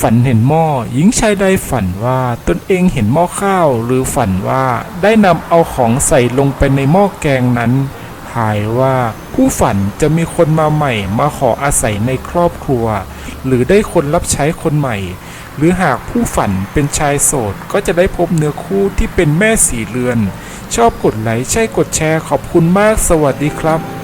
ฝันเห็นหม้อหญิงชายใดฝันว่าตนเองเห็นหม้อข้าว หรือฝันว่าได้นำเอาของใส่ลงไปในหม้อแกงนั้นหายว่าผู้ฝันจะมีคนมาใหม่มาขออาศัยในครอบครัว หรือได้คนรับใช้คนใหม่ หรือหากผู้ฝันเป็นชายโสดก็จะได้พบเนื้อคู่ที่เป็นแม่สีเรือน ชอบกดไลค์ใช่กดแชร์ขอบคุณมากสวัสดีครับ